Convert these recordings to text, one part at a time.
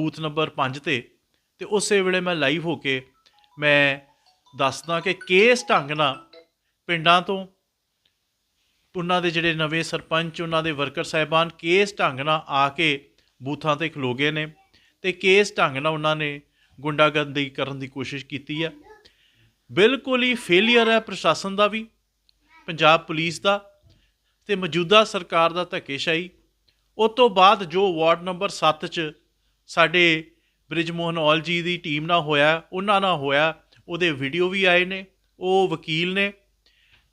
Booth number 5 ਤੇ ਤੇ ਉਸੇ ਵੇਲੇ ਮੈਂ ਲਾਈਵ ਹੋ ਕੇ ਮੈਂ ਦੱਸਦਾ ਕਿ ਕਿਸ ਢੰਗ ਨਾਲ ਪਿੰਡਾਂ ਤੋਂ ਉਹਨਾਂ ਦੇ ਜਿਹੜੇ ਨਵੇਂ ਸਰਪੰਚ, ਉਹਨਾਂ ਦੇ ਵਰਕਰ ਸਾਹਿਬਾਨ ਕੇਸ ਢੰਗ ਨਾਲ ਆ ਕੇ ਬੂਥਾਂ ਤੇ ਖਲੋ ਗਏ ਨੇ ਤੇ ਕੇਸ ਢੰਗ ਨਾਲ ਉਹਨਾਂ ਨੇ ਗੁੰਡਾਗਰਦੀ ਕਰਨ ਦੀ ਕੋਸ਼ਿਸ਼ ਕੀਤੀ ਹੈ ਬਿਲਕੁਲ ਹੀ ਫੇਲਿਅਰ ਹੈ ਪ੍ਰਸ਼ਾਸਨ ਦਾ ਵੀ, ਪੰਜਾਬ ਪੁਲਿਸ ਦਾ ਤੇ ਮੌਜੂਦਾ ਸਰਕਾਰ ਦਾ ਧੱਕੇਸ਼ਾਹੀ। ਉਸ ਤੋਂ ਬਾਅਦ ਜੋ ਵਾਰਡ ਨੰਬਰ 7 ਚ ਸਾਡੇ ਬ੍ਰਿਜਮੋਹਨ ਔਲ ਜੀ ਦੀ ਟੀਮ ਨਾਲ ਹੋਇਆ, ਉਹਨਾਂ ਨਾਲ ਹੋਇਆ, ਉਹਦੇ ਵੀਡੀਓ ਵੀ ਆਏ ਨੇ, ਉਹ ਵਕੀਲ ਨੇ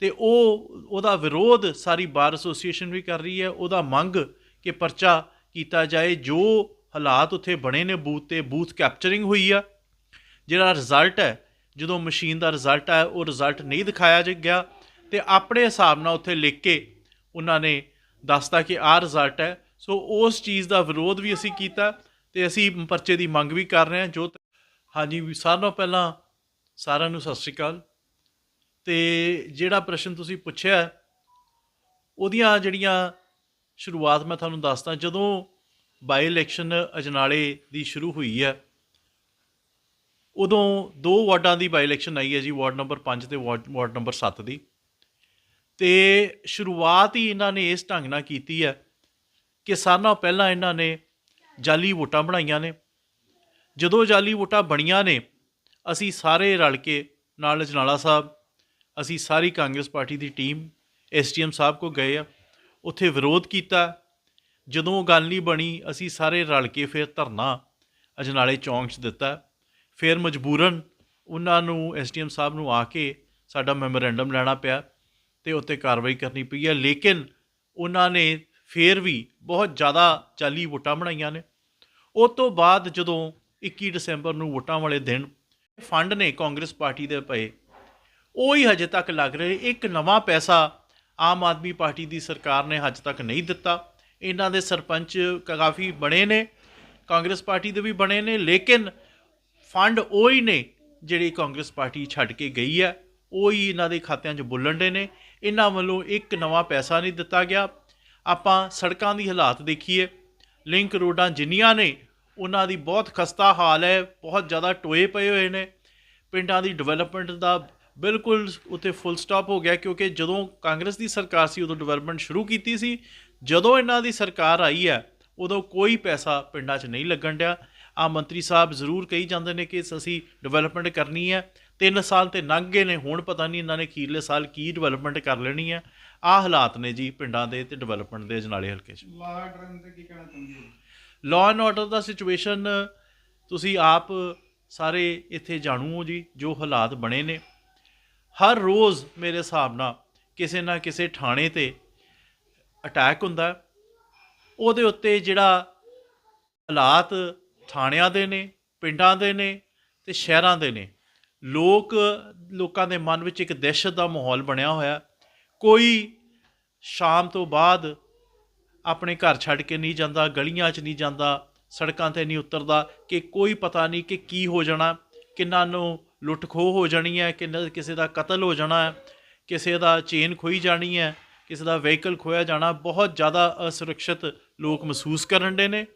ਤੇ ਉਹ, ਉਹਦਾ ਵਿਰੋਧ ਸਾਰੀ ਬਾਰ ਐਸੋਸੀਏਸ਼ਨ ਵੀ ਕਰ ਰਹੀ ਹੈ, ਉਹਦਾ ਮੰਗ ਕਿ ਪਰਚਾ ਕੀਤਾ ਜਾਏ, ਜੋ ਹਾਲਾਤ ਉੱਥੇ ਬਣੇ ਨੇ ਬੂਥ ਤੇ, ਬੂਥ ਕੈਪਚਰਿੰਗ ਹੋਈ ਆ, ਜਿਹੜਾ ਰਿਜ਼ਲਟ ਹੈ, ਜਦੋਂ ਮਸ਼ੀਨ ਦਾ ਰਿਜ਼ਲਟ ਆਇਆ, ਉਹ ਰਿਜ਼ਲਟ ਨਹੀਂ ਦਿਖਾਇਆ ਗਿਆ, ਤੇ ਆਪਣੇ ਹਿਸਾਬ ਨਾਲ ਉੱਥੇ ਲਿਖ ਕੇ ਉਹਨਾਂ ਨੇ ਦੱਸਤਾ ਕਿ ਆਹ ਰਿਜ਼ਲਟ ਹੈ, ਸੋ ਉਸ ਚੀਜ਼ ਦਾ ਵਿਰੋਧ ਵੀ ਅਸੀਂ ਕੀਤਾ ਤੇ ਅਸੀਂ ਪਰਚੇ ਦੀ ਮੰਗ ਵੀ ਕਰ ਰਹੇ ਹਾਂ, ਜੋ ਹਾਂਜੀ, ਵੀ ਸਾਰਿਆਂ ਨਾਲੋਂ ਪਹਿਲਾਂ ਸਾਰਿਆਂ ਨੂੰ ਸਤਿ ਸ਼੍ਰੀ ਅਕਾਲ। ਤੇ ਜਿਹੜਾ ਪ੍ਰਸ਼ਨ ਤੁਸੀਂ ਪੁੱਛਿਆ, ਉਹਦੀਆਂ ਜਿਹੜੀਆਂ ਸ਼ੁਰੂਆਤ ਮੈਂ ਤੁਹਾਨੂੰ ਦੱਸਦਾ, ਜਦੋਂ ਬਾਈ ਇਲੈਕਸ਼ਨ ਅਜਨਾਲੇ ਦੀ ਸ਼ੁਰੂ ਹੋਈ ਹੈ, ਉਦੋਂ ਦੋ ਵਾਰਡਾਂ ਦੀ ਬਾਈ ਇਲੈਕਸ਼ਨ ਆਈ ਹੈ ਜੀ, ਵਾਰਡ ਨੰਬਰ 5 ਤੇ ਵਾਰਡ ਵਾਰਡ ਨੰਬਰ 7 ਦੀ। ਤੇ ਸ਼ੁਰੂਆਤ ਹੀ ਇਹਨਾਂ ਨੇ ਇਸ ਢੰਗ ਨਾਲ ਕੀਤੀ ਹੈ ਕਿ ਸਾਰਿਆਂ ਨਾਲੋਂ ਪਹਿਲਾਂ ਇਹਨਾਂ ਨੇ ਜਾਲੀ ਵੋਟਾਂ ਬਣਾਈਆਂ ਨੇ। ਜਦੋਂ ਜਾਲੀ ਵੋਟਾਂ ਬਣੀਆਂ ਨੇ, ਅਸੀਂ ਸਾਰੇ ਰਲ ਕੇ ਨਾਲ ਅਜਨਾਲਾ ਸਾਹਿਬ, ਅਸੀਂ ਸਾਰੀ ਕਾਂਗਰਸ ਪਾਰਟੀ ਦੀ ਟੀਮ ਐਸਟੀਐਮ ਸਾਹਿਬ ਕੋ ਗਏ ਆ। ਉੱਥੇ ਵਿਰੋਧ ਕੀਤਾ। ਜਦੋਂ ਉਹ ਗੱਲ ਨਹੀਂ ਬਣੀ, ਅਸੀਂ ਸਾਰੇ ਰਲ ਕੇ ਫਿਰ ਧਰਨਾ ਅਜਨਾਲੇ ਚੌਂਕ 'ਚ ਦਿੱਤਾ। ਫਿਰ ਮਜਬੂਰਨ ਉਹਨਾਂ ਨੂੰ ਐਸਟੀਐਮ ਸਾਹਿਬ ਨੂੰ ਆ ਕੇ ਸਾਡਾ ਮੈਮੋਰੈਂਡਮ ਲੈਣਾ ਪਿਆ ਤੇ ਉੱਤੇ ਕਾਰਵਾਈ ਕਰਨੀ ਪਈ ਹੈ। ਲੇਕਿਨ ਉਹਨਾਂ ਨੇ ਫਿਰ ਵੀ ਬਹੁਤ ਜ਼ਿਆਦਾ ਚਾਲੀ ਵੋਟਾਂ ਬਣਾਈਆਂ ਨੇ। ਉਸ ਤੋਂ ਬਾਅਦ ਜਦੋਂ 21 ਦਸੰਬਰ ਨੂੰ ਵੋਟਾਂ ਵਾਲੇ ਦਿਨ ਫੰਡ ਨੇ ਕਾਂਗਰਸ ਪਾਰਟੀ ਦੇ ਪਏ, ਉਹ ਹੀ ਹਜੇ ਤੱਕ ਲੱਗ ਰਹੇ। ਇੱਕ ਨਵਾਂ ਪੈਸਾ ਆਮ ਆਦਮੀ ਪਾਰਟੀ ਦੀ ਸਰਕਾਰ ਨੇ ਹਜੇ ਤੱਕ ਨਹੀਂ ਦਿੱਤਾ। ਇਹਨਾਂ ਦੇ ਸਰਪੰਚ ਕਾਫੀ ਬਣੇ ਨੇ, ਕਾਂਗਰਸ ਪਾਰਟੀ ਦੇ ਵੀ ਬਣੇ ਨੇ, ਲੇਕਿਨ ਫੰਡ ਉਹ ਹੀ ਨੇ ਜਿਹੜੀ ਕਾਂਗਰਸ ਪਾਰਟੀ ਛੱਡ ਕੇ ਗਈ ਹੈ। ਉਹ ਹੀ ਇਹਨਾਂ ਦੇ ਖਾਤਿਆਂ 'ਚ ਬੁੱਲਣ ਦੇ ਨੇ। ਇਹਨਾਂ ਵੱਲੋਂ ਇੱਕ ਨਵਾਂ ਪੈਸਾ ਨਹੀਂ ਦਿੱਤਾ ਗਿਆ। ਆਪਾਂ ਸੜਕਾਂ ਦੀ ਹਾਲਾਤ ਦੇਖੀਏ ਲਿੰਕ ਰੋਡਾਂ ਜਿੰਨੀਆਂ ਨੇ, ਉਹਨਾਂ ਦੀ ਬਹੁਤ ਖਸਤਾ ਹਾਲ ਹੈ, ਬਹੁਤ ਜ਼ਿਆਦਾ ਟੋਏ ਪਏ ਹੋਏ ਨੇ। ਪਿੰਡਾਂ ਦੀ ਡਿਵੈਲਪਮੈਂਟ ਦਾ ਬਿਲਕੁਲ ਉੱਤੇ ਫੁੱਲ ਸਟਾਪ ਹੋ ਗਿਆ, ਕਿਉਂਕਿ ਜਦੋਂ ਕਾਂਗਰਸ ਦੀ ਸਰਕਾਰ ਸੀ, ਉਦੋਂ ਡਿਵੈਲਪਮੈਂਟ ਸ਼ੁਰੂ ਕੀਤੀ ਸੀ। ਜਦੋਂ ਇਹਨਾਂ ਦੀ ਸਰਕਾਰ ਆਈ ਹੈ, ਉਦੋਂ ਕੋਈ ਪੈਸਾ ਪਿੰਡਾਂ 'ਚ ਨਹੀਂ ਲੱਗਣ ਡਿਆ। ਆ ਮੰਤਰੀ ਸਾਹਿਬ ਜ਼ਰੂਰ ਕਹੀ ਜਾਂਦੇ ਨੇ ਕਿ ਅਸੀਂ ਡਿਵੈਲਪਮੈਂਟ ਕਰਨੀ ਹੈ। ਤਿੰਨ ਸਾਲ ਤੇ ਲੰਘ ਗਏ ਨੇ ਹੁਣ ਪਤਾ ਨਹੀਂ ਇਹਨਾਂ ਨੇ ਅਖੀਰਲੇ ਸਾਲ ਕੀ ਡਿਵੈਲਪਮੈਂਟ ਕਰ ਲੈਣੀ ਹੈ। ਆ ਹਾਲਾਤ ਨੇ ਜੀ ਪਿੰਡਾਂ ਦੇ ਤੇ ਡਿਵੈਲਪਮੈਂਟ ਦੇ ਅਜਨਾਲੇ ਹਲਕੇ 'ਚ। ਲਾ ਡਰਨ ਤੇ ਕੀ ਕਹਿਣਾ ਚਾਹੁੰਦੇ ਹੋ? ਲਾਅ ਐਂਡ ਆਰਡਰ ਦਾ ਸਿਚੁਏਸ਼ਨ ਤੁਸੀਂ ਆਪ ਸਾਰੇ ਇੱਥੇ ਜਾਣੂ ਹੋ ਜੀ ਜੋ ਹਾਲਾਤ ਬਣੇ ਨੇ। ਹਰ ਰੋਜ਼ ਮੇਰੇ ਹਿਸਾਬ ਨਾਲ ਕਿਸੇ ਨਾ ਕਿਸੇ ਥਾਣੇ ਤੇ ਅਟੈਕ ਹੁੰਦਾ। ਉਹਦੇ ਉੱਤੇ ਜਿਹੜਾ ਹਾਲਾਤ ਥਾਣਿਆਂ ਦੇ ਨੇ, ਪਿੰਡਾਂ ਦੇ ਨੇ ਤੇ ਸ਼ਹਿਰਾਂ ਦੇ ਨੇ। ਲੋਕ, ਲੋਕਾਂ ਦੇ ਮਨ ਵਿੱਚ ਇੱਕ ਦਹਿਸ਼ਤ ਦਾ ਮਾਹੌਲ ਬਣਿਆ ਹੋਇਆ। ਕੋਈ ਸ਼ਾਮ ਤੋਂ ਬਾਅਦ ਆਪਣੇ ਘਰ ਛੱਡ ਕੇ ਨਹੀਂ ਜਾਂਦਾ, ਗਲੀਆਂ 'ਚ ਨਹੀਂ ਜਾਂਦਾ, ਸੜਕਾਂ ਤੇ ਨਹੀਂ ਉਤਰਦਾ ਕਿ ਕੋਈ ਪਤਾ ਨਹੀਂ ਕਿ ਕੀ ਹੋ ਜਾਣਾ, ਕਿੰਨਾਂ ਨੂੰ ਲੁੱਟ ਖੋਹ ਹੋ ਜਾਣੀ ਹੈ, ਕਿੰਨਾ ਕਿਸੇ ਦਾ ਕਤਲ ਹੋ ਜਾਣਾ ਹੈ, ਕਿਸੇ ਦਾ ਚੇਨ ਖੋਈ ਜਾਣੀ ਹੈ, ਕਿਸੇ ਦਾ ਵਹੀਕਲ ਖੋਇਆ ਜਾਣਾ। ਬਹੁਤ ਜ਼ਿਆਦਾ ਅਸੁਰੱਖਿਅਤ ਲੋਕ ਮਹਿਸੂਸ ਕਰਨ ਦੇ ਨੇ।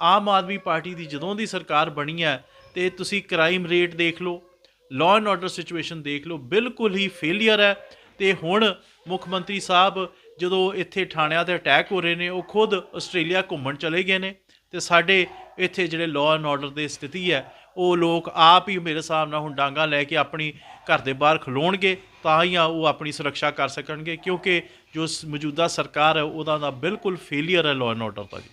ਆਮ ਆਦਮੀ ਪਾਰਟੀ ਦੀ ਜਦੋਂ ਦੀ ਸਰਕਾਰ ਬਣੀ ਹੈ ਤੇ ਤੁਸੀਂ ਕ੍ਰਾਈਮ ਰੇਟ ਦੇਖ ਲਓ ਲਾਅ ਐਂਡ ਆਰਡਰ ਸਿਚੁਏਸ਼ਨ ਦੇਖ ਲਓ, ਬਿਲਕੁਲ ਹੀ ਫੇਲਿਅਰ ਹੈ। ਤੇ ਹੁਣ ਮੁੱਖ ਮੰਤਰੀ ਸਾਹਿਬ ਜਦੋਂ ਇੱਥੇ ਥਾਣਿਆਂ ਤੇ ਅਟੈਕ ਹੋ ਰਹੇ ਨੇ, ਉਹ ਖੁਦ ਆਸਟ੍ਰੇਲੀਆ ਘੁੰਮਣ ਚਲੇ ਗਏ ਨੇ ਤੇ ਸਾਡੇ ਇੱਥੇ ਜਿਹੜੇ ਲਾਅ ਐਂਡ ਆਰਡਰ ਦੇ ਸਥਿਤੀ ਹੈ, ਉਹ ਲੋਕ ਆਪ ਹੀ ਮੇਰੇ ਹਿਸਾਬ ਨਾਲ ਹੁਣ ਡਾਂਗਾ ਲੈ ਕੇ ਆਪਣੀ ਘਰ ਦੇ ਬਾਹਰ ਖਲੋਣਗੇ, ਤਾਂ ਹੀ ਆ ਉਹ ਆਪਣੀ ਸੁਰੱਖਿਆ ਕਰ ਸਕਣਗੇ, ਕਿਉਂਕਿ ਜੋ ਮੌਜੂਦਾ ਸਰਕਾਰ ਹੈ, ਉਹਦਾ ਦਾ ਬਿਲਕੁਲ ਫੇਲਿਅਰ ਹੈ ਲਾਅ ਐਂਡ ਆਰਡਰ ਦਾ ਜੀ।